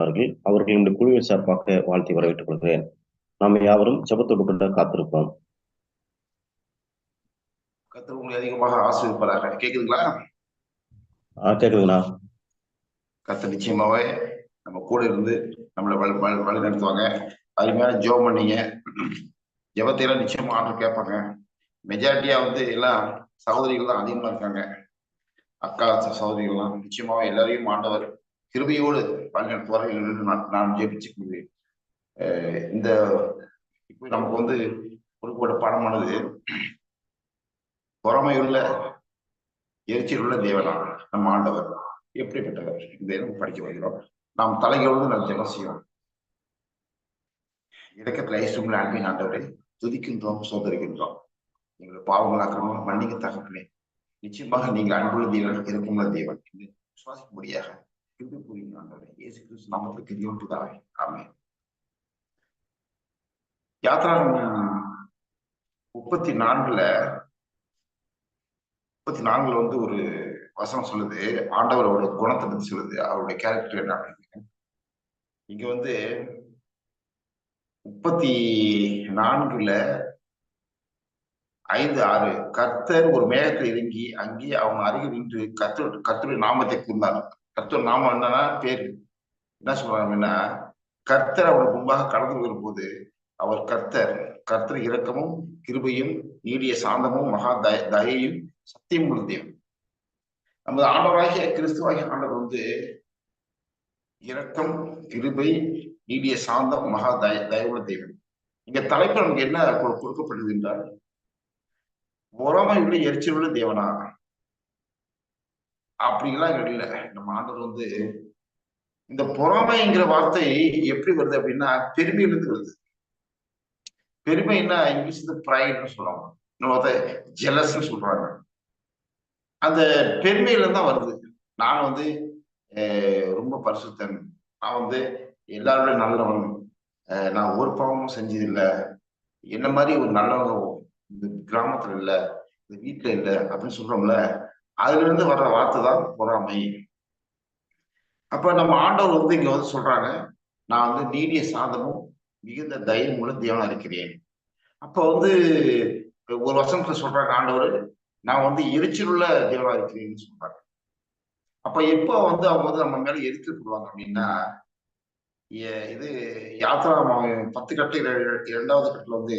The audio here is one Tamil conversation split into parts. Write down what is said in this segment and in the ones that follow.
அவர்கள் அவர்களுடைய குழுவின் சார்பாக வாழ்த்தி வரவேற்றுக் கொள்கிறேன். நாம் யாவரும் ஜெபத்தோடு கொண்டு காத்திருப்போம். கத்தர் உங்களை அதிகமாக ஆசீர்வதிப்பாராக கேக்குதுங்களா? ஆஹ் கேக்குதுங்களா கத்தர் நிச்சயமாவே நம்ம கூட இருந்து நம்மளை வழி வழி நடத்துவாங்க. அருமையான ஜோம் பண்ணீங்க. ஜெபத்தை எல்லாம் நிச்சயமா ஆர்டர் கேட்பாங்க மெஜாரிட்டியா வந்து எல்லாம் சகோதரிகள் தான் அதிகமா இருக்காங்க. அக்கா சகோதரிகள்லாம் நிச்சயமாவே எல்லாரையும் ஆண்டவர் கிருபையோடு வழி நடத்துவார்கள் நான் நான் ஜெபிச்சுக்கிறேன் இந்த இப்போ நமக்கு வந்து குறிப்பிட்ட பாடமானது பொறாமையுள்ள எரிச்சல் உள்ள தேவனா நம்ம ஆண்டவர். எப்படிப்பட்டவர்? இதை நம்ம படிக்க வருகிறோம் நாம் தலைகளோடு நாம் ஜெபம் செய்வோம். இடக்கத்தில் ஐஸ்வரங்களை அன்பின் ஆண்டவரை துதிக்கின்றோம் சோதரிக்கின்றோம். எங்களுடைய பாவங்களாக்கிறோம் மன்னிக்க தகப்பனே. நிச்சயமாக நீங்கள் அன்புள்ள தேவன் இருக்குமுள்ள தேவன் விசுவாசிக்க முடியாது கிருபை புரியும் ஆண்டவரை இயேசு கிறிஸ்து நாமத்துக்கு தியோட்டுதாவே ஆமே யாத்ரா முப்பத்தி நான்குல முப்பத்தி நான்குல வந்து ஒரு வசனம் சொல்லுது. ஆண்டவரோட குணத்தை பத்தி சொல்லுது. அவருடைய கேரக்டர் என்ன அப்படின்னு இங்க வந்து முப்பத்தி நான்குல ஐந்து ஆறு கர்த்தர் ஒரு மேகத்தில் இறங்கி அங்கே அவங்க அருகில் நின்று கர்த்தர் கர்த்தருடைய நாமத்தை கூர்ந்தார் கர்த்தர் நாமம் என்னன்னா பேரு என்ன சொல்றாங்கன்னா கர்த்தர் அவருக்கு முன்பாக கடந்து வரும்போது அவர் கர்த்தர் கர்த்தர் இரக்கமும் கிருபையும் நீடிய சாந்தமும் மகா தய தயையும் சத்தியம் உள்ள தேவன். நமது ஆண்டவராகிய கிறிஸ்துவாகிய ஆண்டவர் வந்து இரக்கம் கிருபை நீடிய சாந்தம் மகா தய தயவுள்ள தேவன். இங்க தலைப்பு நமக்கு என்ன கொ- என்றால் பொறாமையுள்ள எரிச்சலுள்ள தேவனா? அப்படிலாம் இங்க இல்ல. நம்ம ஆண்டவர் வந்து இந்த பொறாமைங்கிற வார்த்தை எப்படி வருது அப்படின்னா பெருமையிலிருந்து வருது. பெருமைன்னா இங்கிலீஷ் வந்து ப்ரைட்னு சொல்லுவாங்க. இன்னொருத்த ஜெலஸ்ன்னு சொல்றாங்க. அந்த பெருமையில தான் வருது. நான் வந்து ரொம்ப பரிசுத்தன். நான் வந்து எல்லாரோட நல்லவன். நான் ஒரு பாவமும் செஞ்சதில்லை. என்ன மாதிரி ஒரு நல்லவங்க இந்த கிராமத்துல இல்லை இந்த வீட்டுல இல்லை அப்படின்னு சொல்றோம்ல அதுல இருந்து வர்ற வார்த்தை தான் பொறாமை. அப்ப நம்ம ஆண்டவர் வந்து இங்க வந்து சொல்றாங்க நான் வந்து நீடிய சாதமும் மிகுந்த தைரியம் மூலம் தேவனா இருக்கிறேன். அப்ப வந்து ஒரு வசனத்துல சொல்றாங்க ஆண்டவர் நான் வந்து எரிச்சலுள்ள தேவனா இருக்கிறேன்னு சொல்றாங்க அப்ப எப்போ வந்து அவங்க வந்து நம்ம மேல எரிச்சல் போடுவாங்க அப்படின்னா இது யாத்ரா பத்து கட்டு இரண்டாவது கட்டுல வந்து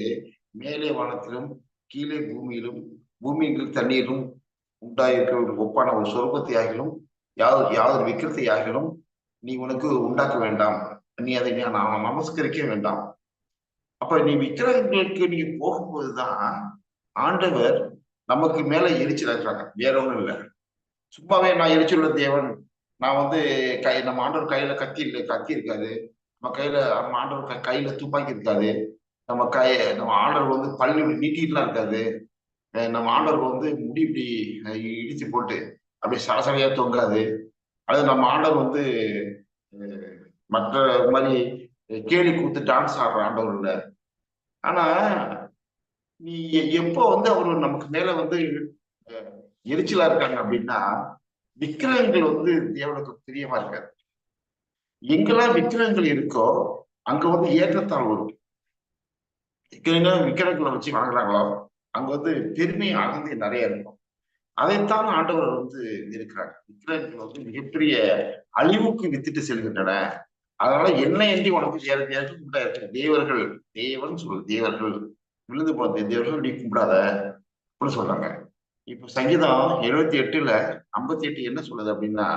மேலே வானத்திலும் கீழே பூமியிலும் பூமியில் தண்ணீரும் உண்டாயிருக்கிறவர்களுக்கு ஒப்பான ஒரு சொர்க்கத்தை ஆகிலும் யாவது யாவது விக்கிரத்தை ஆகிலும் நீ உனக்கு உண்டாக்க வேண்டாம். நீ அதை நீ நான் நமஸ்கரிக்க வேண்டாம். அப்ப நீ விக்கிரகங்களுக்கு நீ போகும்போதுதான் ஆண்டவர் நமக்கு மேல எரிச்சல் இருக்கிறாங்க வேற ஒண்ணும் இல்லை. சும்மாவே நான் எரிச்சலுள்ள தேவன். நான் வந்து கை நம்ம ஆண்டவர் கையில கத்தி இல்லை கத்தி இருக்காது. நம்ம கையில நம்ம ஆண்டவர் கையில துப்பாக்கி இருக்காது. நம்ம கை நம்ம ஆண்டவர் வந்து பல்லு நீட்டிட்டுலாம் இருக்காது. நம்ம ஆண்டவர் வந்து முடி இப்படி இடிச்சு போட்டு அப்படியே சலசலையா தொங்காது. அது நம்ம ஆண்டவர் வந்து மற்ற மாதிரி கேலி கூத்து டான்ஸ் ஆடுற ஆண்டவர் இல்ல. ஆனா நீ எப்போ வந்து அவர் நமக்கு மேல வந்து எரிச்சலா இருக்காங்க அப்படின்னா விக்கிரகங்கள் வந்து தேவனுக்கு பிரியமா இருக்காது. எங்கெல்லாம் விக்கிரகங்கள் இருக்கோ அங்க வந்து ஏற்றத்தாழ்வு வரும். விக்கிரகங்கள் விக்கிரகங்களை வச்சு வணங்குறாங்களோ அங்க வந்து பெருமை அகந்தை நிறைய இருக்கும். அதைத்தான் ஆண்டவர் வந்து இருக்கிறாங்க விக்கிரகங்கள் வந்து மிகப்பெரிய அழிவுக்கு வித்துட்டு செல்கின்றன. அதனால என்ன என்று உனக்கு சேர சேர கும்பிடாது தேவர்கள் தேவன் சொல்லு தேவர்கள் விழுந்து போன தேவர்கள் நீ கும்பிடாத அப்படின்னு சொல்றாங்க. இப்ப சங்கீதம் எழுபத்தி எட்டுல ஐம்பத்தி எட்டு என்ன சொல்லுது அப்படின்னா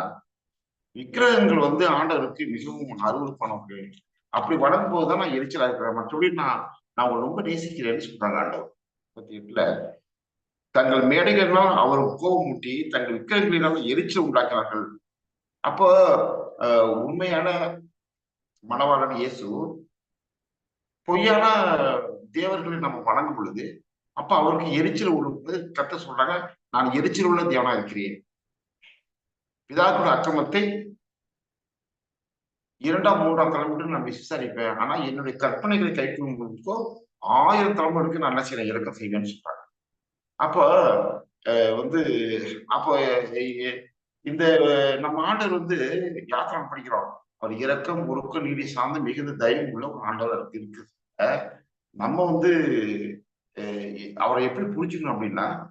விக்கிரகங்கள் வந்து ஆண்டவருக்கு மிகவும் அருவருப்பானவர்கள். அப்படி வளரும் போதுதான் நான் எரிச்சலா இருக்கிறேன். மற்றபடி நான் நான் ரொம்ப நேசிக்கிறேன்னு சொல்றாங்க ஆண்டவர். முப்பத்தி எட்டுல தங்கள் மேடைகளால் அவர் கோபமூட்டி தங்கள் விக்கிரகங்களினால் எரிச்சல் உண்டாக்குறார்கள் அப்போ உண்மையான மணவாளன் இயேசு பொய்யான தேவர்களை நம்ம வணங்கும் பொழுது அப்ப அவருக்கு எரிச்சல் உள்ளது கத்த சொல்றாங்க நான் எரிச்சல் உள்ள தேவனா இருக்கிறேன். பிதாக்களோட அக்கிரமத்தை இரண்டாம் மூன்றாம் தலைமுறை நான் விசாரிப்பேன். ஆனா என்னுடைய கற்பனைகளை கைக்கொள்ளும்போ ஆயிரம் தலைமுறைக்கு நான் என்ன செய்யறேன் இறக்கம் செய்வேன்னு சொல்றாங்க. அப்போ வந்து அப்போ இந்த நம்ம ஆண்டவர் வந்து யாத்திரம் படிக்கிறோம். அவர் இறக்கம் ஒருக்கம் நீடி சார்ந்த மிகுந்த தைரியம் உள்ள ஒரு ஆண்டவர் இருக்குது நம்ம வந்து அவரை எப்படி புரிஞ்சுக்கணும் அப்படின்னா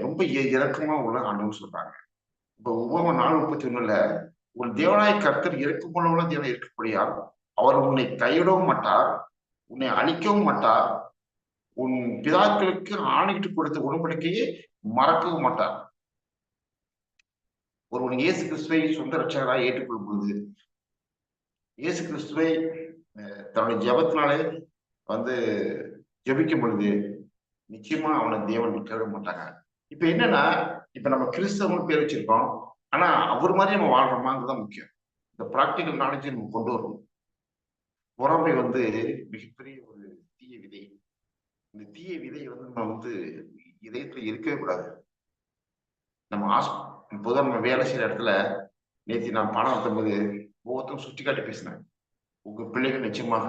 ரொம்ப இ- உள்ள ஆண்டவர் சொல்றாங்க. இப்ப ஒவ்வொரு நாள் முப்பத்தி ஒண்ணுல ஒரு கருத்தர் கர்த்தர் இரக்கமுள்ள தேவன் இருக்கப்படியால் அவர் உன்னை கையிடவும் மாட்டார். உன்னை அழிக்கவும் மாட்டார். உன் பிதாக்களுக்கு ஆணையிட்டு கொடுத்த உடன்படிக்கையை மறக்கவும் மாட்டார். ஒருவன் இயேசு கிறிஸ்துவை சொந்த ரட்சகராக ஏற்றுக்கொள்ளும் பொழுது இயேசு கிறிஸ்துவை தன்னுடைய ஜெபத்தினாலே வந்து ஜபிக்கும் பொழுது நிச்சயமா அவனை தேவன் கைவிட மாட்டாங்க. இப்ப என்னன்னா இப்ப நம்ம கிறிஸ்தவன் பேர் வச்சிருக்கோம். ஆனா அவர் மாதிரி நம்ம வாழ்றோமாங்கிறது முக்கியம். இந்த ப்ராக்டிக்கல் நாலேஜை நம்ம கொண்டு வரணும். பொறாமை வந்து மிகப்பெரிய ஒரு தீய விதை. இந்த தீய விதை வந்து நம்ம வந்து இதயத்துல இருக்கவே கூடாது. நம்ம ஆஸ் பொதுவாக நம்ம வேலை செய்யற இடத்துல நேற்று நான் பணம் பாடம் நடத்தும்போது ஒவ்வொருத்தரும் சுட்டி காட்டி பேசினேன் உங்க பிள்ளைகள் நிச்சயமாக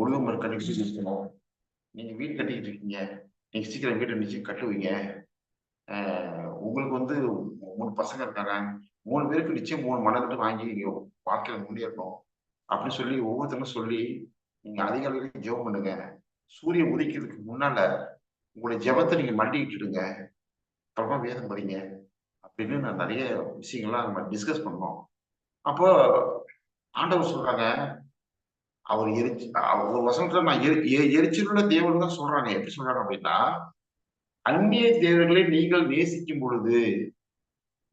ஒழுங்கு கண்டிப்பாக இருக்கணும் நீங்க வீடு கட்டிக்கிட்டு இருக்கீங்க. நீங்க சீக்கிரம் வீட்டை நிச்சயம் கட்டுவீங்க. உங்களுக்கு வந்து மூணு பசங்க இருக்காங்க. மூணு பேருக்கு நிச்சயம் மூணு மனதிட்டு வாங்கி நீங்க வாழ்க்கையில முன்னேறணும். அப்படின்னு சொல்லி ஒவ்வொருத்தரும் சொல்லி நீங்க அதிகாலையில ஜெபம் பண்ணுங்க. சூரியன் உதிக்கிறதுக்கு முன்னால உங்களுடைய ஜெபத்தை நீங்க மண்டிக்கிட்டுடுங்க அப்புறமா வேதம் படிங்க. அப்படின்னு நான் நிறைய விஷயங்கள்லாம் நம்ம டிஸ்கஸ் பண்ணோம் அப்போ ஆண்டவர் சொல்றாங்க அவர் எரிச்சு அவர் ஒரு வசனத்துல நான் எரி- எ- எரிச்சலுள்ள தேவன் தான் சொல்றாங்க. எப்படி சொல்றாங்க அப்படின்னா அந்நிய தேவர்களை நீங்கள் நேசிக்கும் பொழுது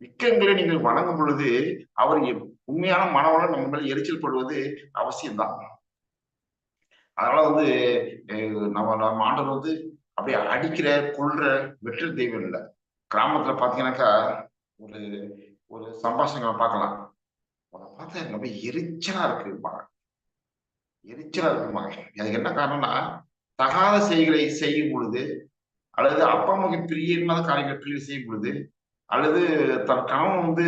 விக்கங்களை நீங்கள் வணங்கும் பொழுது அவர் உண்மையான மனவளம் நம்ம மேல எரிச்சல் படுவது அவசியம்தான். அதனால வந்து நம்ம நம்ம ஆண்டவர் வந்து அப்படியே அடிக்கிற கொள்ற வெற்ற தெய்வம் இல்லை. கிராமத்துல பாத்தீங்கன்னாக்கா ஒரு ஒரு சம்பாஷங்களை பார்க்கலாம். உன்னை பார்த்தா எனக்கு அப்படியே எரிச்சலா இருக்குப்பாங்க எரிச்சலா இருக்குமாங்க அதுக்கு என்ன காரணம்னா தகாத செய்களை செய்யும் பொழுது அல்லது அப்பா அம்மாவுக்கு பிரியமான காரியங்களை பிள்ளை செய்யும் பொழுது அல்லது தன் கணவன் வந்து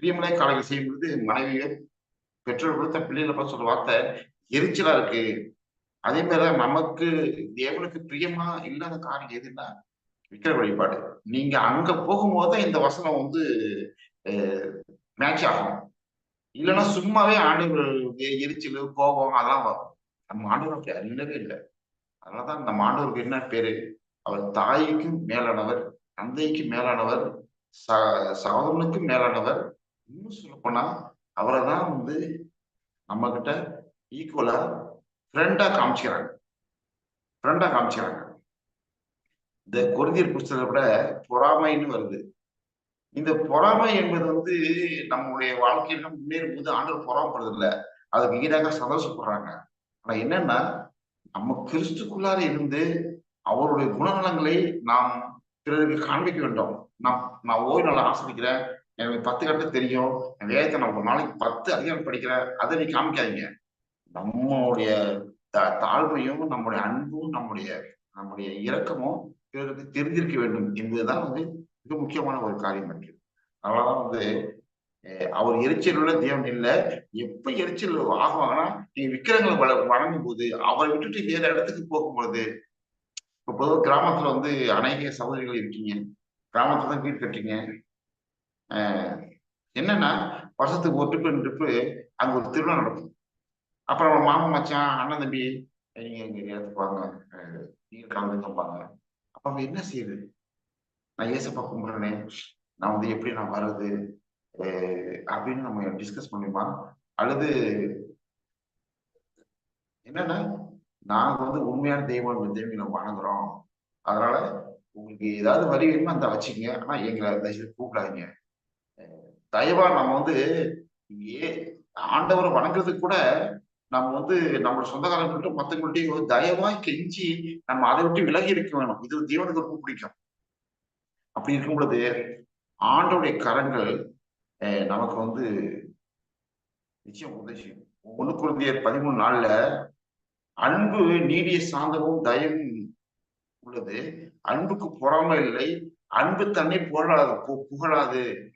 பிரியமலை காலையில் காரியங்கள் செய்யும் பொழுது கொடுத்த பெற்றோர்கள் தன் பிள்ளைகளை பார்த்து சொல்ற வார்த்தை எரிச்சலா இருக்கு. அதே மாதிரி நமக்கு தேவனுக்கு பிரியமா இல்லாத காரணம் எதுன்னா விக்கிர வழிபாடு. நீங்க அங்க போகும்போது தான் இந்த வசனம் வந்து மேட்ச் ஆகும். இல்லைன்னா சும்மாவே ஆண்டவர் எரிச்சல் கோபம் அதெல்லாம் வரும். நம்ம ஆண்டவர் அப்படி அல்லவே இல்லை. அதனாலதான் நம்ம ஆண்டவருக்கு என்ன பேரு? அவர் தாய்க்கும் மேலானவர் தந்தைக்கும் மேலானவர் ச சகோதரனுக்கும் மேலானவர் இன்னும் சொல்ல போனா அவரை தான் வந்து நம்ம கிட்ட ஈக்குவலா ஃப்ரெண்டா காமிச்சுக்கிறாங்க ஃப்ரெண்டா காமிச்சுக்கிறாங்க. இந்த கொரிந்தியர் புஸ்தகத்தை விட பொறாமைன்னு வருது. இந்த பொறாமை என்பது வந்து நம்முடைய வாழ்க்கையில முன்னேறும் போது ஆண்டவர் பொறாமப்படுறது இல்லை அதுக்கு ஈடாக சந்தோஷப்படுறாங்க. ஆனா என்னன்னா நம்ம கிறிஸ்துக்குள்ளார இருந்து அவருடைய குணநலங்களை நாம் பிறருக்கு காண்பிக்க வேண்டும். நான் நான் ஓய்வு நல்லா ஆசிரிக்கிறேன். எனக்கு பத்து கட்டு தெரியும். வேதத்தை நான் ஒரு நாளைக்கு பத்து அதிகாரம் படிக்கிறேன் அதை நீ காமிக்காதீங்க. நம்மளுடைய தாழ்மையும் நம்முடைய அன்பும் நம்முடைய நம்முடைய இரக்கமும் பிறருக்கு தெரிஞ்சிருக்க வேண்டும் என்பதுதான் வந்து மிக முக்கியமான ஒரு காரியம் இருக்கு அதனாலதான் வந்து அவர் எரிச்சல் உள்ள தேவன் இல்லை. எப்ப எரிச்சல் ஆகுவாங்கன்னா நீங்க விக்கிரங்களை வள வணங்கும் போது அவரை விட்டுட்டு வேற இடத்துக்கு போகும்பொழுது இப்போ பொதுவாக கிராமத்துல வந்து அநேக சகோதரிகள் இருக்கீங்க. கிராமத்துல தான் வீடு கட்டுறீங்க. என்னன்னா வருஷத்துக்கு ஒரு ட்ரிப்பு ரெண்டு ட்ரிப்பு அங்க ஒரு திருவிழா நடக்கும். அப்புறம் மாமன் மச்சான் அண்ணன் தம்பி நீங்க எங்க இடத்துக்கு வாங்க அஹ், நீங்க கலந்துக்கப்பாங்க அப்ப அவங்க என்ன செய்யுது? நான் ஏசப்பா கும்பிடுறேனே. நான் வந்து எப்படி நான் வர்றது? அப்படின்னு நம்ம டிஸ்கஸ் பண்ணுமா அல்லது என்னன்னா நாங்க வந்து உண்மையான தெய்வம் தெய்வம் நம்ம வணங்குறோம். அதனால உங்களுக்கு ஏதாவது வரி வேணுமோ அந்த வச்சுக்கங்க. ஆனா எங்களை தயவுசெய்து கூப்பிடாதீங்க. தயவா நம்ம வந்து ஏ ஆண்டவரை வணங்குறதுக்கு கூட நம்ம வந்து நம்மளோட சொந்தக்காரங்கள்ட்ட மத்தவங்கள்ட்டையும் தயவா கெஞ்சி நம்ம அதை விட்டு விலகி இருக்க வேணும். இது தேவனுக்கு ரொம்ப பிடிக்கும். அப்படி இருக்கும் பொழுது ஆண்டோடைய கரங்கள் நமக்கு வந்து நிச்சயம் உதவி ஒண்ணு குழந்தையர் பதிமூணு நாள்ல அன்பு நீடிய சாந்தமும் தயம் உள்ளது. அன்புக்கு பொறாமை இல்லை. அன்பு தன்னை புகழாது பு- புகழாது.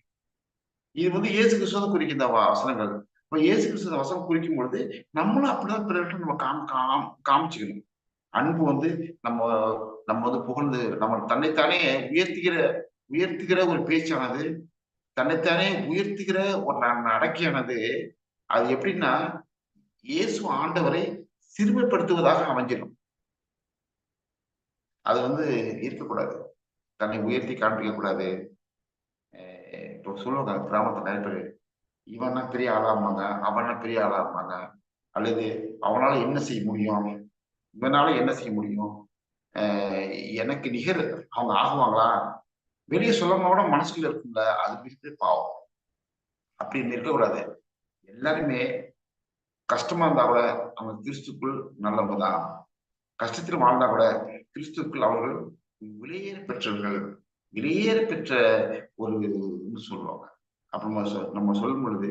இது வந்து இயேசு கிறிஸ்துவ குறிக்கும் இந்த வசனங்கள். இப்ப இயேசு கிறிஸ்துவ வசனம் குறிக்கும் பொழுது நம்மளும் அப்படிதான் பிறகு நம்ம காம் காம் காமிச்சுக்கணும். அன்பு வந்து நம்ம நம்ம வந்து புகழ்ந்து நம்ம தன்னைத்தானே உயர்த்துகிற உயர்த்துகிற ஒரு பேச்சானது தன்னைத்தானே உயர்த்துகிற ஒரு நடக்கையானது அது எப்படின்னா இயேசு ஆண்டவரை சிறுமைப்படுத்துவதாக அமைஞ்சிடும். அது வந்து இருக்கக்கூடாது. தன்னை உயர்த்தி காண்பிக்க கூடாது இப்போ சொல்லுவாங்க கிராமத்துல நிறைய பேர் இவன்னா பெரிய ஆளாமாங்க அவனா பெரிய ஆளாமாங்க அல்லது அவனால என்ன செய்ய முடியும்? இவனால என்ன செய்ய முடியும்? எனக்கு நிகர் அவங்க ஆகுவாங்களா? வெளியே சொல்லாம கூட மனசுக்குள்ள இருக்கும்ல அது மிக பாவம். அப்படின்னு இருக்கக்கூடாது. எல்லாருமே கஷ்டமா இருந்தா கூட அவங்க கிறிஸ்துக்குள் நல்லவங்க தான். கஷ்டத்தில் வாழ்ந்தா கூட கிறிஸ்துக்குள் அவர்கள் விலையேற பெற்றவர்கள். விலையேற பெற்ற ஒரு இது சொல்லுவாங்க அப்ப நம்ம நம்ம சொல்லும் பொழுது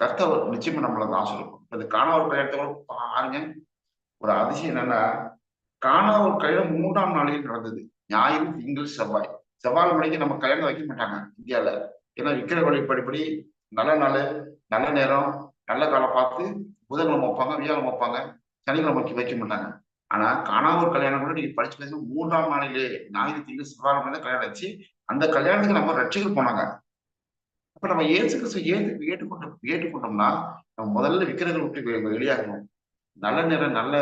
கர்த்தவர் நிச்சயமா நம்மள தான் ஆசிரியம் இந்த காணவர் கல்யாணத்தோட பாருங்க. ஒரு அதிசயம் என்னன்னா காணவர் கல்யாணம் மூன்றாம் நாளில் நடந்தது. ஞாயிறு திங்கள் செவ்வாய். செவ்வாய் மணிக்கு நம்ம கல்யாணம் வைக்க மாட்டாங்க இந்தியால. ஏன்னா விக்கிர வழிபடிப்படி நல்ல நாள் நல்ல நேரம் நல்ல காலம் பார்த்து புதன்கிழமை வைப்பாங்க வியாழம் வைப்பாங்க சனிக்கிழமை வைக்க மாட்டாங்க. ஆனா காணாமூர் கல்யாணம் கூட நீங்க படிச்சு பேச மூன்றாம் நாளிலே ஞாயிறு திங்கள் சிவாரம் தான் கல்யாணம் வச்சு அந்த கல்யாணத்துக்கு நம்ம ரட்சிகள் போனாங்க. அப்ப நம்ம ஏசு கிறிஸ்து ஏத்து ஏற்றுக்கொண்டு ஏற்றுக்கொண்டோம்னா நம்ம முதல்ல விக்கிரங்கள் விட்டு வெளியாகணும். நல்ல நேரம் நல்ல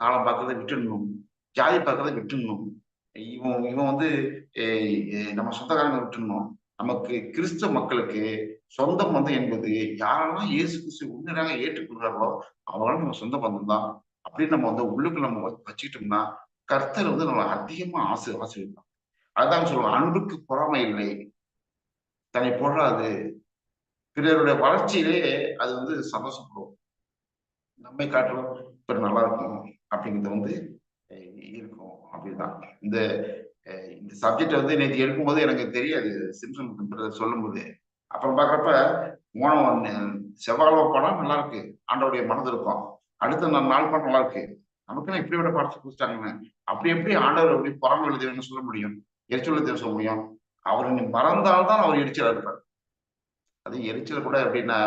காலம் பார்க்கறத விட்டுடணும். ஜாதி பார்க்கறத விட்டுடணும். இவன் இவன் வந்து நம்ம சொந்தக்காரங்க விட்டுடணும். நமக்கு கிறிஸ்தவ மக்களுக்கு சொந்தம் வந்து என்பது யாரெல்லாம் இயேசு கிறிஸ்து உண்மையாக ஏற்றுக்கொள்றாங்களோ அவங்களும் நம்ம சொந்த பந்தம் தான். அப்படின்னு நம்ம வந்து உள்ளுக்கு நம்ம வ- வச்சுக்கிட்டோம்னா கர்த்தர் வந்து நம்ம அதிகமா ஆசை ஆசீர்வதிப்பார். அதான் சொல்லுவோம் அன்புக்கு பொறாமை இல்லை. தன்னை போடாது பிறருடைய வளர்ச்சியிலே அது வந்து சந்தோஷப்படும். நம்மை காட்டுறோம் பிறர் நல்லா இருக்கும் அப்படிங்கிறது வந்து இருக்கும். அப்படிதான். இந்த இந்த சப்ஜெக்ட் வந்து நேற்று எடுக்கும்போது எனக்கு தெரியாது சிம்சன் சொல்லும்போது. அப்புறம் பார்க்குறப்ப மோனம் வந்து போனால் படம் நல்லா இருக்கு. ஆண்டவருடைய மனது இருக்கும் அடுத்த நாள் நாள் பண்ண நல்லா இருக்கு. நமக்குன்னு இப்படி விட படத்தை கொடுத்தாங்கன்னு அப்படி எப்படி ஆண்டவர் அப்படி புறம் எழுதினு சொல்ல முடியும்? எரிச்சல் எழுதுன்னு சொல்ல முடியும்? அவர் நீ மறந்தால்தான் அவர் எரிச்சலா இருப்பார். அது எரிச்சல் கூட எப்படின்னா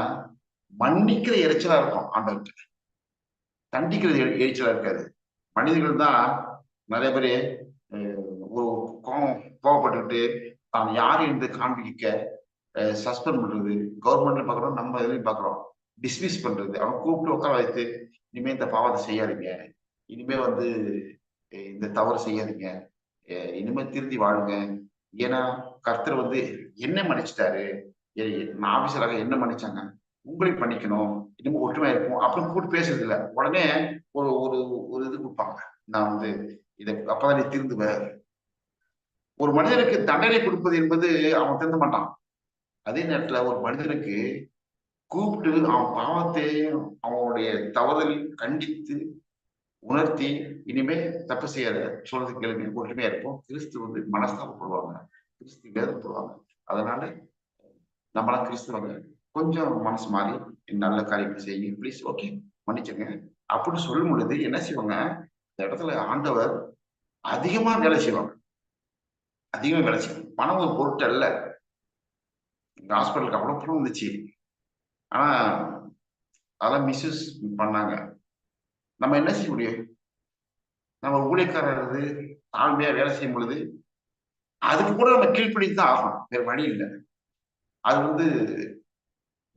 மன்னிக்கிற எரிச்சலா இருக்கும் ஆண்டவர்கிட்ட. தண்டிக்கிறது எரிச்சலா இருக்காது. மனிதர்கள் தான் நிறைய பேர் ஒரு கோவம் கோவப்பட்டுக்கிட்டு தான் யார் என்று காண்பிக்க சஸ்பெண்ட் பண்றது கவர்மெண்ட்ல பாக்குறோம் நம்ம இதுலயும் பாக்குறோம் டிஸ்மிஸ் பண்றது அவன் கூப்பிட்டு உட்கார வைத்து இனிமே இந்த பாவத்தை செய்யாதீங்க. இனிமே வந்து இந்த தவறு செய்யாதீங்க. இனிமே திருந்தி வாழுங்க. ஏன்னா கர்த்தர் வந்து என்ன மன்னிச்சிட்டாரு. நான் ஆபீசராக என்ன மன்னிச்சாங்க. உங்களையும் பண்ணிக்கணும் இனிமே ஒற்றுமையா இருக்கும் அப்படின்னு கூப்பிட்டு பேசுறது இல்ல உடனே ஒரு ஒரு ஒரு இது கொடுப்பாங்க. நான் வந்து இதை அப்பதான் நீ திருந்துவ. ஒரு மனிதனுக்கு தண்டனை கொடுப்பது என்பது அவன் திருந்த மாட்டான். அதே நேரத்துல ஒரு மனிதனுக்கு கூப்பிட்டு அவன் பாவத்தையும் அவனுடைய தவறுதலையும் கண்டித்து உணர்த்தி இனிமே தப்பு செய்யாத சொல்றது கேள்வி ஒற்றுமையா இருப்போம். கிறிஸ்து வந்து மனஸ்தாபப்படுவாங்க. கிறிஸ்து வேதப்படுவாங்க. அதனால நம்மளாம் கிறிஸ்துவங்க கொஞ்சம் மனசு மாறி நல்ல காரியங்கள் செய்யுங்க. ப்ளீஸ் ஓகே மன்னிச்சுங்க அப்படின்னு சொல்லும் பொழுது என்ன செய்வாங்க? இந்த இடத்துல ஆண்டவர் அதிகமா வேலை செய்வாங்க. அதிகமா வேலை செய்வாங்க. பணம் ஒரு பொருட்டு அல்ல. இந்த ஹாஸ்பிட்டலுக்கு அவ்வளவு பணம் வந்துச்சு. ஆனா அதெல்லாம் மிஸ்யூஸ் பண்ணாங்க. நம்ம என்ன செய்ய முடியும்? நம்ம ஊழியக்காரர் தாழ்மையா வேலை செய்யும் பொழுது அதுக்கு கூட நம்ம கீழ்ப்படி தான் ஆகணும். வேற வழி இல்லை. அது வந்து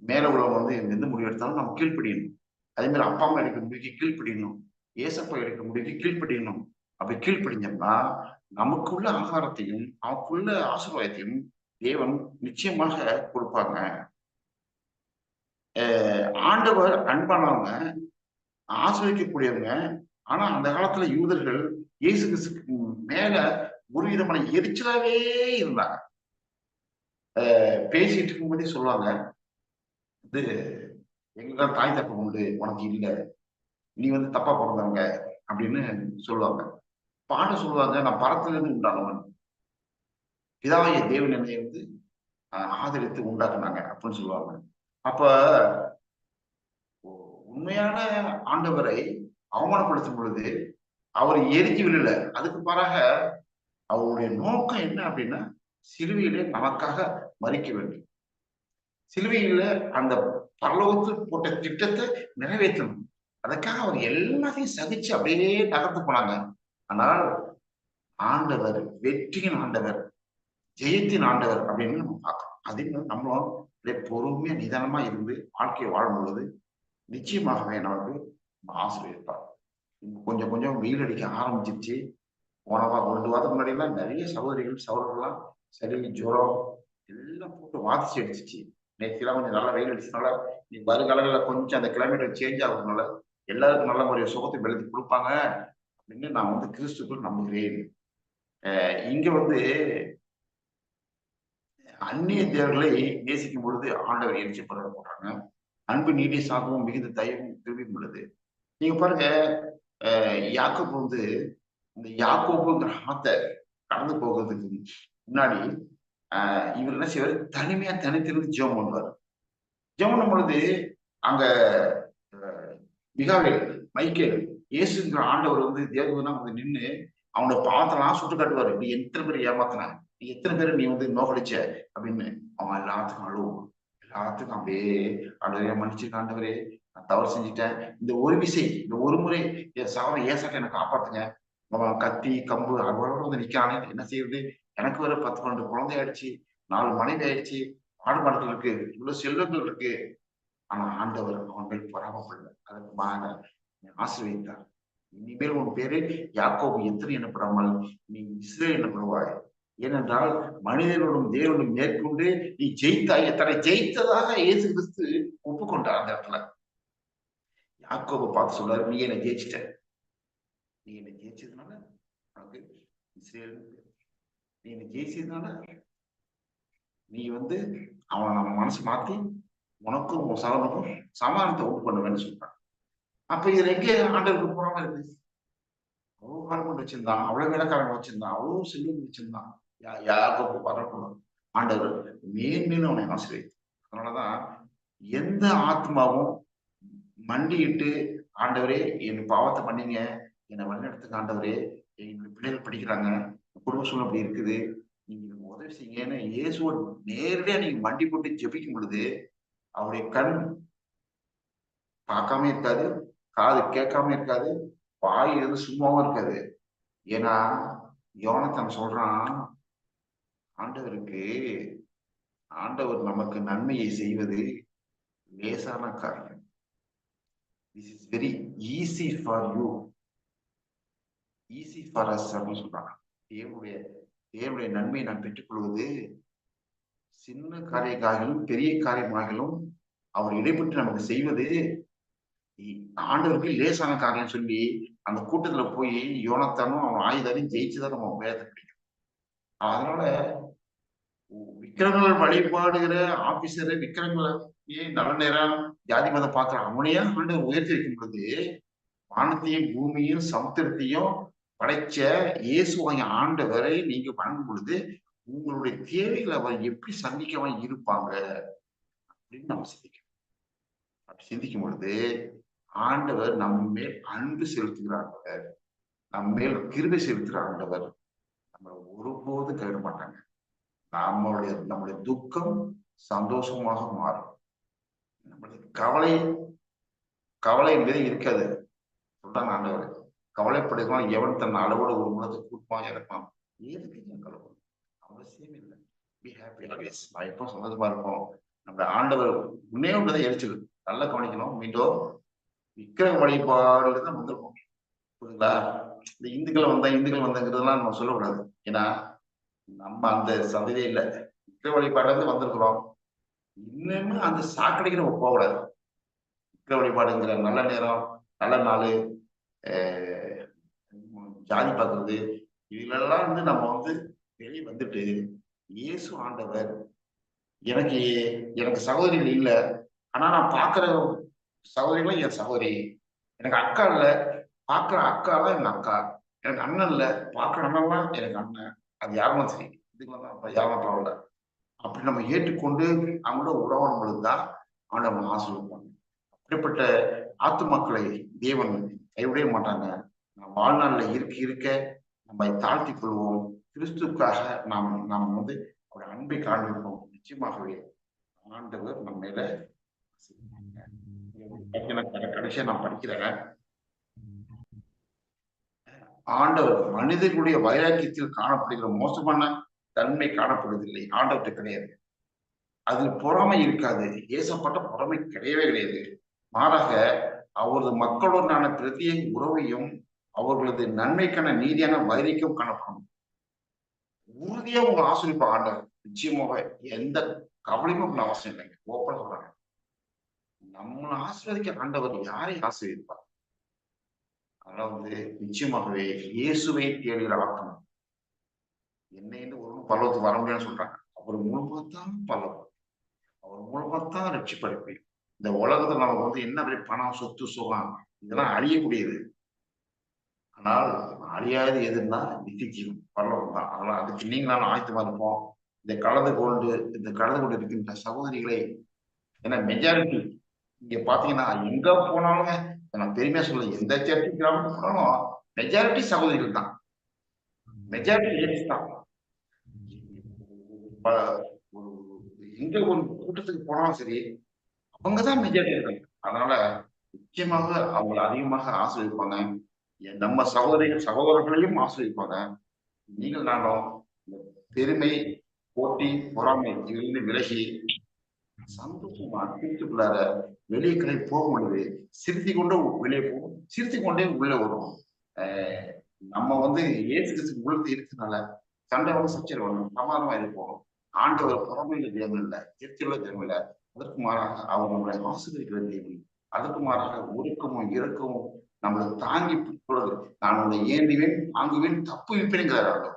மேல உள்ளவங்க வந்து எந்த முடிவு எடுத்தாலும் நம்ம கீழ்ப்படியணும். அதே மாதிரி அப்பா அம்மா எடுக்க முடிவுக்கு கீழ்ப்படியணும். ஏசப்பா எடுக்க முடிவுக்கு கீழ்ப்படியணும். அப்படி கீழ்ப்படிஞ்சோம்னா நமக்குள்ள ஆகாரத்தையும் அவனுக்குள்ள ஆசீர்வாதத்தையும் தேவன் நிச்சயமாக கொடுப்பாங்க. ஆண்டவர் அன்பானவங்க ஆசிரியக்கக்கூடியவங்க ஆனா அந்த காலத்துல யூதர்கள் இயேசு கிறிஸ்துக்கு மேல ஒரு விதமான எரிச்சலாவே இருந்தாங்க. பேசிட்டு இருக்கும்போதே சொல்லுவாங்க இது எங்களுக்கு தாய் தப்பம் உண்டு உனக்கு இல்லை. நீ வந்து தப்பா பிறந்தவங்க அப்படின்னு சொல்லுவாங்க. பாட சொல்லுவாங்க நான் பரத்திலிருந்து உண்டானவன். பிதாவைய தேவன் என்னை வந்து ஆதரித்து உண்டாக்குனாங்க அப்படின்னு சொல்லுவாங்க. அப்ப உண்மையான ஆண்டவரை அவமானப்படுத்தும் பொழுது அவர் எரிஞ்சு விடல அதுக்கு பாராக அவருடைய நோக்கம் என்ன அப்படின்னா சிலுவையிலே நமக்காக மறிக்க வேண்டும். சிலுவையில அந்த பரலோகத்தில் போட்ட திட்டத்தை நிறைவேற்றணும். அதுக்காக அவர் எல்லாத்தையும் சகிச்சு அப்படியே நகர்ந்து போனாங்க. ஆனால் ஆண்டவர் வெற்றியின் ஆண்டவர் ஜெயத்தின் ஆண்டவர் அப்படின்னு நம்ம பார்க்கணும் அதே மாதிரி நம்மளும் பொறுமையா நிதானமா இருந்து வாழ்க்கையை வாழும் பொழுது நிச்சயமாகவே நமக்கு ஆசிரியப்பார் கொஞ்சம் கொஞ்சம் வெயில் அடிக்க ஆரம்பிச்சிருச்சு. போன வாரம் ரெண்டு வாரத்துக்கு முன்னாடி நிறைய சகோதரிகள் சகோதரர்கள்லாம் சளி ஜுரம் எல்லாம் போட்டு வாதிச்சு அடிச்சிச்சு நேற்றுலாம் கொஞ்சம் நல்லா வெயில் அடிச்சதுனால நீ வருகாலங்களில் கொஞ்சம் அந்த கிலோமீட்டர் சேஞ்ச் ஆகுறதுனால எல்லாருக்கும் நல்ல முறையை சுகத்தை வெளுத்தி கொடுப்பாங்க அப்படின்னு நான் வந்து கிறிஸ்துக்குள் நம்புகிறேன். இங்க வந்து அந்நிய தேவர்களை நேசிக்கும் பொழுது ஆண்டவர் எரிச்சி பரவ போடுறாங்க அன்பு நீடி சாகவும் மிகுந்த தயவும் திரும்பியும் உள்ளது. நீங்க பாருங்க அஹ் யாக்கோப்பு வந்து இந்த யாக்கோப்புங்கிற ஆத்தை கடந்து போகிறதுக்கு முன்னாடி ஆஹ் இவர் என்ன செய்வார்? தனிமையா தனித்திருந்து ஜெபம் பண்ணுவார். ஜெபம் பண்ணும் பொழுது அங்க அஹ், மிகாவேல் மைக்கேல் இயேசுங்கிற ஆண்டவர் வந்து தேவதூதனா வந்து நின்று அவனோட பாவத்தெல்லாம் சுட்டு காட்டுவார். இப்படி எத்தனை பேர் ஏமாத்தினாங்க எத்தனை பேர் நீ வந்து நோகடிச்ச அப்படின்னு அவன் எல்லாத்துக்கும் அழுவான் எல்லாத்துக்கும் அப்படியே ஆண்டவரே மன்னிச்சிருக்க ஆண்டவரே நான் தவறு செஞ்சுட்டேன். இந்த ஒரு விசை இந்த ஒரு முறை என் சகோதரன் ஏசாட்ட என்னை காப்பாத்துங்க. அவன் கத்தி கம்பு அவரோட வந்து நிக்கிறானே என்ன செய்யறது? எனக்கு வேற பத்து பன்னெண்டு குழந்தை ஆயிடுச்சு நாலு மனைவி ஆயிடுச்சு ஆடு மாடுகள் இருக்கு இவ்வளவு செல்வங்கள் இருக்கு. ஆனா ஆண்டவர் அவன் மேல் பொறாமப்படல அதற்கு மாக ஆசிர்வதித்தார். இனிமேல் உன் பேரு யாக்கோபு எத்தனை எனப்படாமல் நீ இஸ்ரேல் எனப்படுவாய் ஏனென்றால் மனிதனோடும் தேவனும் மேற்கொண்டு நீ ஜெயித்தாய் தன்னை ஜெயித்ததாக இயேசு கிறிஸ்து ஒப்புக்கொண்டார் அந்த இடத்துல. யாக்கோப பார்த்து சொல்றாரு நீ என்னை ஜெயிச்சிட்ட. நீ என்னை ஜெயிச்சதுனால உனக்கு இஸ்ரேல் நீ என்னை ஜெயிச்சதுனால நீ வந்து அவன் நம்ம மனசு மாத்தி உனக்கும் உன் சகனுக்கும் சமாதானத்தை உண்டு பண்ணுவேன்னு சொல்றான். அப்ப இதுல எங்க ஆண்டவருக்கு போறாம இருக்கு அவ்வளவு காலம் வச்சிருந்தான் அவ்வளவு வேலைக்காரங்க வச்சிருந்தான் அவ்வளவு செல்வம் வச்சிருந்தான். யா- யாருக்கும் பரப்பணும் ஆண்டவர் மேன்மேலும் அவனை ஆசிரியர் அதனாலதான் எந்த ஆத்மாவும் மண்டியிட்டு ஆண்டவரே என் பாவத்தை பண்ணீங்க என்னை வழிநடத்துங்க ஆண்டவரே. எங்க பிள்ளைகள் படிக்கிறாங்க. குடும்ப சூழ்நிலை அப்படி இருக்குது. நீங்க உதவி செய்யுங்கன்னு இயேசுவோட நேரடியா நீங்க மண்டி போட்டு ஜெபிக்கும் பொழுது அவருடைய கண் பார்க்காம இருக்காது காது கேட்காம இருக்காது வாய் எதுவும் சும்மாவும் இருக்காது. ஏன்னா யோனத்தன் சொல்றான் ஆண்டவருக்கு ஆண்டவர் நமக்கு நன்மையை செய்வது லேசான காரியம். This is very easy for you easy for us அப்படின்னு சொல்றாங்க. தேவனுடைய தேவனுடைய நன்மையை நான் பெற்றுக்கொள்வது சின்ன காரியக்காகவும் பெரிய காரியமாகலும் அவர் இடைப்பட்டு நமக்கு செய்வது ஆண்டவருக்கு லேசான காரியம் சொல்லி அந்த கூட்டத்துல போய் யோனத்தானும் அவன் ஆயுதாரையும் ஜெயிச்சுதான் நம்ம வேதத்தை பிடிக்கும் அதனால விக்கிரங்கள் வழிபாடுகிற ஆபீசரு விக்கிரங்களை நல்ல நேரம் ஜாதி மதம் பார்க்கிற அவனையே ஆண்டு உயர்த்தி வைக்கும் பொழுது வானத்தையும் பூமியும் சமுத்திரத்தையும் படைச்ச இயேசுவாய ஆண்டவரை நீங்க வணங்கும் பொழுது உங்களுடைய தேவைகளை அவர் எப்படி சந்திக்கவன் இருப்பாங்க அப்படின்னு நம்ம சிந்திக்கணும். அப்படி சிந்திக்கும் பொழுது ஆண்டவர் நம்ம மேல் அன்பு செலுத்துகிற ஆண்டவர் நம்ம மேல் கிருபை செலுத்துகிற ஆண்டவர். நம்மளை ஒருபோது கைவிட மாட்டாங்க. நம்மளுடைய நம்முடைய துக்கம் சந்தோஷமாக மாறும். நம்மளுடைய கவலை கவலை என்பதே இருக்காது. சொல்றாங்க ஆண்டவர். கவலைப்படுவான் எவன் தன் அளவோட ஒரு முகத்தை கூட்டுவான் இறப்பான்? எதுக்கு என் கவலை அவசியம் இல்லை பி ஹாப்பி ஆல்வேஸ் நான் எப்போ சந்தோஷமா இருப்போம் நம்ம ஆண்டவர் முன்னே உள்ளதை எரிச்சுக்கணும் நல்லா கவனிக்கணும். மீண்டும் விக்கிரக வழிபாடுல தான் வந்திருப்போம் புரியுங்களா இந்த இந்துக்கள் வந்தா இந்துக்கள் வந்தங்கிறதுலாம் நம்ம சொல்லக்கூடாது. ஏன்னா நம்ம அந்த சந்ததியே இல்லை. இக்க வழிபாடு வந்து வந்திருக்கிறோம். இன்னமும் அந்த சாக்கடைக்கு நம்ம போகக்கூடாது. இக்க வழிபாடுங்கிற நல்ல நேரம் நல்ல நாள் ஜாதி பார்க்கறது இதுலெல்லாம் வந்து நம்ம வந்து வெளியே வந்துட்டு இயேசு ஆண்டவர் எனக்கு எனக்கு சகோதரிகள் இல்லை. ஆனா நான் பார்க்குற சகோதரிகளும் என் சகோதரி. எனக்கு அக்கா இல்லை. பார்க்குற அக்காலாம் எங்க அக்கா. எனக்கு அண்ணன் இல்லை. பார்க்குற அண்ணன்லாம் எனக்கு அண்ணன். அது யாரும் சரி. இதுக்கெல்லாம் தான் யாரும் பரவாயில்ல. அப்படி நம்ம ஏற்றுக்கொண்டு அவங்களோட உறவாடும் பொழுதுதான் அவனை நம்ம ஆசீர்வதிப்பாங்க அப்படிப்பட்ட ஆத்து மக்களை தேவன் கைவிடவே மாட்டாங்க. நம்ம வாழ்நாளில் இருக்க இருக்க நம்மை தாழ்த்தி கொள்வோம். கிறிஸ்துக்காக நாம் நாம் வந்து அவருடைய அன்பை காண்பிப்போம். நிச்சயமாகவே ஆண்டவர் நம்ம மேல கடைசியா நான் படிக்கிறேன். ஆண்டவர் மனிதர்களுடைய வைராக்கியத்தில் காணப்படுகிற மோசமான தன்மை காணப்படுவதில்லை. ஆண்டவர்கிட்ட கிடையாது. அதுல பொறாமை இருக்காது. ஏசப்பட்ட பொறாமை கிடையவே கிடையாது. மாறாக அவரது மக்களுடனான பிரத்யேக உறவையும் அவர்களது நன்மைக்கான நீதியான வைரிக்கும் காணப்படும். உறுதியா உங்க ஆசிரியப்பா ஆண்டவர். நிச்சயமாக எந்த கவலையும் உள்ள அவசியம் இல்லைங்க. ஓப்பன் சொல்றாங்க நம்மளை ஆசீர்வதிக்க ஆண்டவர் யாரை ஆசீர்வதிப்பார்? அதாவது வந்து நிச்சயமாகவே இயேசுவை தேடுகிற ஆக்கம் என்னைன்னு ஒரு பல்லவத்துக்கு வர முடியாதுன்னு சொல்றாங்க. அவர் மூலமாத்தான் பல்லவம் அவர் மூலமாத்தான் ரட்சிப்படைப்பு இந்த உலகத்துல நம்ம வந்து என்ன பெரிய பணம் சொத்து சுகம் இதெல்லாம் அழியக்கூடியது. ஆனால் அழியாத எதுன்னா நித்திய பல்லவம் பரலோகம் தான். அதனால அதுக்கு நீங்களாலும் ஆயத்தமா இருப்போம். இந்த கலந்து கொண்டு இந்த கலந்து கொண்டு இருக்கின்ற சகோதரிகளை ஏன்னா மெஜாரிட்டி இங்க பாத்தீங்கன்னா எங்க போனாலுமே நான் பெருமையா சொல்ல எந்த சர்ச்சை கிராமம் போனாலும் மெஜாரிட்டி சகோதரிகள் தான். மெஜாரிட்டி லேடிஸ் தான். ஒரு எங்க ஒரு கூட்டத்துக்கு போனாலும் சரி அவங்கதான் மெஜாரிட்டி இருக்காங்க அதனால நிச்சயமாக அவங்களை அதிகமாக ஆசிரியப்பாங்க. நம்ம சகோதரிகள் சகோதரர்களையும் ஆசிரியப்பாங்க. நீங்கள் நானும் பெருமை போட்டி பொறாமை இதிலிருந்து விலகி சந்தோஷமா வீட்டுக்குள்ளார வெளியே கிளம்பி போக முடியுது சிரித்தி கொண்டு வெளியே போகும். சிரித்தி கொண்டே உள்ள வரும் ஆஹ் நம்ம வந்து ஏசு கிறிஸ்து உள்ளது இருக்கிறதுனால சண்டை வந்து சச்சரவு வரும் சமாதானமா இருப்போம். ஆண்டவர் புறமையில தேவன் இல்லை திருச்சியுள்ள தேவன் இல்லை. அதற்கு மாறாக அவர் நம்மளை ஆசிரியர்கள் தேவன். அதற்கு மாறாக ஒடுக்கமும் இறக்கமும் நம்மளை தாங்கி பிடிக்கிறது நான் உன்னை ஏந்துவேன் தாங்குவேன் தப்பு வைப்பேங்கிறார் அப்படி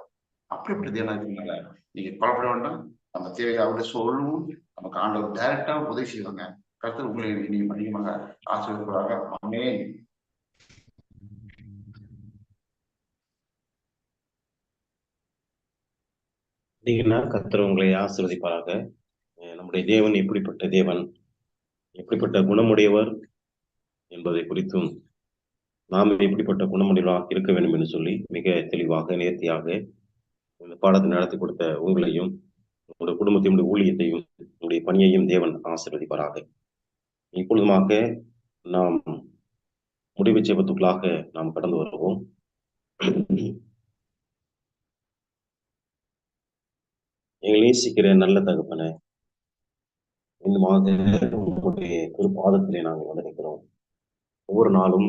அப்படிப்பட்ட தேவனா இருக்கிறதுனால நீங்க கவலைப்பட வேண்டாம். நம்ம தேவையை அவர்கிட்ட சொல்லணும் நமக்கு ஆண்டவர் டைரக்டா உதவி செய்வாங்க. கருத்து உங்களை இனியும் அதிகமாக ஆசிரியர்களாக ஆமென். அதிகனா கர்த்தர் உங்களை ஆசிர்வதிப்பாராக. நம்முடைய தேவன் எப்படிப்பட்ட தேவன். எப்படிப்பட்ட குணமுடையவர் என்பதை குறித்தும் நாம் எப்படிப்பட்ட குணமுடையவராக இருக்க வேண்டும் என்று சொல்லி மிக தெளிவாக நேர்த்தியாக இந்த பாடத்தை நடத்தி கொடுத்த உங்களையும் உங்களுடைய குடும்பத்தையும் ஊழியத்தையும் உங்களுடைய பணியையும் தேவன் ஆசீர்வதிப்பாராக. இப்பொழுதுமாக நாம் முடிவு செய்வத்துக்களாக நாம் கடந்து வருவோம். எங்களை நேசிக்கிற நல்ல தகப்பன இன்னுமாக உங்களுடைய பாதத்திலே நாங்கள் வந்திருக்கிறோம். ஒவ்வொரு நாளும்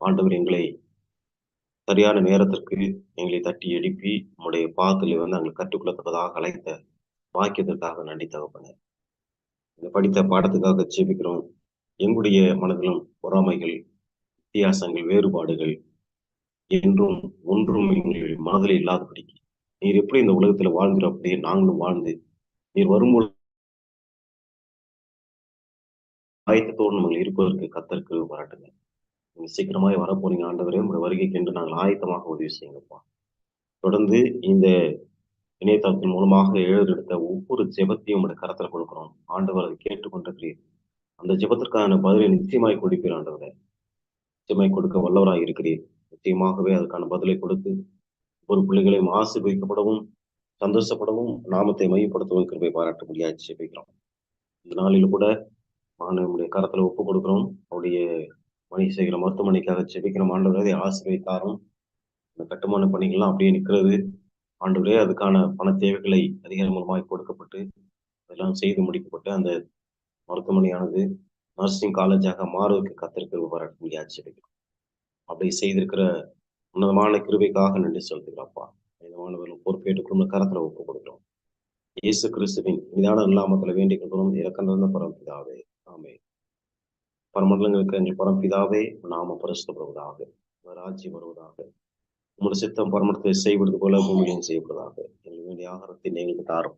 ஆண்டவர் எங்களை சரியான நேரத்திற்கு எங்களை தட்டி எழுப்பி உங்களுடைய பாதத்திலே வந்து நாங்கள் கற்றுக்கொள்ளத்தக்கதாக அழைத்த வாக்கியத்திற்காக நன்றி தகப்பனே. இந்த படித்த பாடத்துக்காக ஜெபிக்கிறோம். எங்களுடைய மனதிலும் பொறாமைகள் வித்தியாசங்கள் வேறுபாடுகள் என்றும் ஒன்றும் எங்களுடைய மனதில் இல்லாதபடிக்கு நீர் எப்படி இந்த உலகத்துல வாழ்கிறோம் அப்படியே நாங்களும் வாழ்ந்து நீர் வரும்போது ஆயத்தத்தோடு நாங்கள் இருப்பதற்கு கத்தற்கு வரட்டுங்க நீங்க சீக்கிரமாய் வரப்போறீங்க ஆண்டவரே. உங்களுடைய வருகைக்கு என்று நாங்கள் ஆயத்தமாக உதவி செய்யுங்கப்பா. தொடர்ந்து இந்த இணையதளத்தின் மூலமாக எழுதெடுத்த ஒவ்வொரு ஜெபத்தையும் உங்களுடைய கரத்துல கொடுக்கிறோம். ஆண்டவர் அதை கேட்டுக்கொண்டிருக்கிறீர். அந்த ஜெபத்திற்கான பதிலை நிச்சயமாய் கொடுப்பீர் ஆண்டவரே. நிச்சயமாய் கொடுக்க வல்லவராக இருக்கிறீர். நிச்சயமாகவே அதுக்கான பதிலை கொடுத்து ஒரு பிள்ளைகளையும் ஆசீர்வதிக்கப்படவும் சந்தோஷப்படவும் நாமத்தை மையப்படுத்தவும் கிருப்பை பாராட்ட முடியாது ஜெபிக்கிறோம். இந்த நாளில் கூட மாணவனுடைய நம்முடைய கரத்துல ஒப்பு கொடுக்கிறோம். அவருடைய மணி செய்கிற மருத்துவமனைக்காக ஜெபிக்கிற ஆண்டவரே ஆசீர்வதித்தாரும். இந்த கட்டுமான பணிகள்லாம் அப்படியே நிற்கிறது. ஆண்டுகளே அதுக்கான பண தேவைகளை அதிகாரி மூலமாக கொடுக்கப்பட்டு அதெல்லாம் செய்து முடிக்கப்பட்டு அந்த மருத்துவமனையானது நர்சிங் காலேஜாக மாறுவதற்கு கத்திருக்கிற பாராட்ட ஆச்சரியம் அப்படி செய்திருக்கிற உன்னதமான கிருபைக்காக நன்றி செலுத்துகிறப்பா உன்னதமானவர்கள் பொறுப்பேற்று குடும்ப கரத்துல ஒப்பு கொடுக்கிறோம். இயேசு கிறிஸ்துவின் இதான இல்லாமத்துல வேண்டிக் கொள்கிறோம் இறக்கண்டிருந்த பரம்பிதாவே. ஆமே பரமண்டலங்களுக்கு எங்கள் பரம்பிதாவே நாம பரிசுத்தப்படுவதாக உமது ராஜ்யம் வருவதாக. உங்களோட சித்தம் பரமத்தை செய்வது போல பூமியிலும் செய்யப்படுதாக எங்கள் வேண்டிய ஆகாரத்தை எங்களுக்கு தாரும்.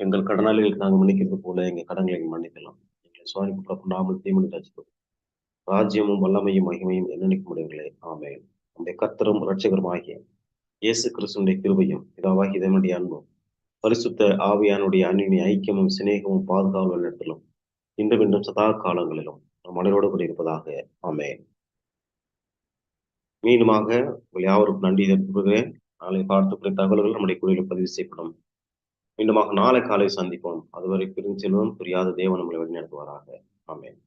எங்கள் கடனாளிகளுக்கு நாங்கள் மன்னிக்கிறது போல எங்கள் கடன்களை மன்னிக்கலாம். எங்களை சுவாமி நாமல் தீமணி ரசிப்போம். ராஜ்யமும் வல்லமையும் மகிமையும் என்னென்னைக்கு முடியவில்லை ஆமே நம்முடைய ரட்சகரும் இரட்சகருமாகிய இயேசு கிறிஸ்துடைய கிருபையும் இதாவாகி இதனுடைய அன்பும் பரிசுத்த ஆவியானுடைய அன்பின் ஐக்கியமும் சிநேகமும் பாதுகாவல் இடத்திலும் இன்று இன்றும் சதா காலங்களிலும் நம் மனதோடு கூட இருப்பதாக. ஆமே மீண்டுமாக உங்கள் யாவருக்கும் நன்றி தெரிவிக்கிறேன் நாளை பார்த்து தகவல்கள் நம்முடைய குழுவில் பதிவு செய்யப்படும். மீண்டுமாக நாளை காலை சந்திப்போம். அதுவரை பிரிஞ்செல்வம் புரியாத தேவன் நம்மளை வழிநடத்துவாராக. ஆமேன்.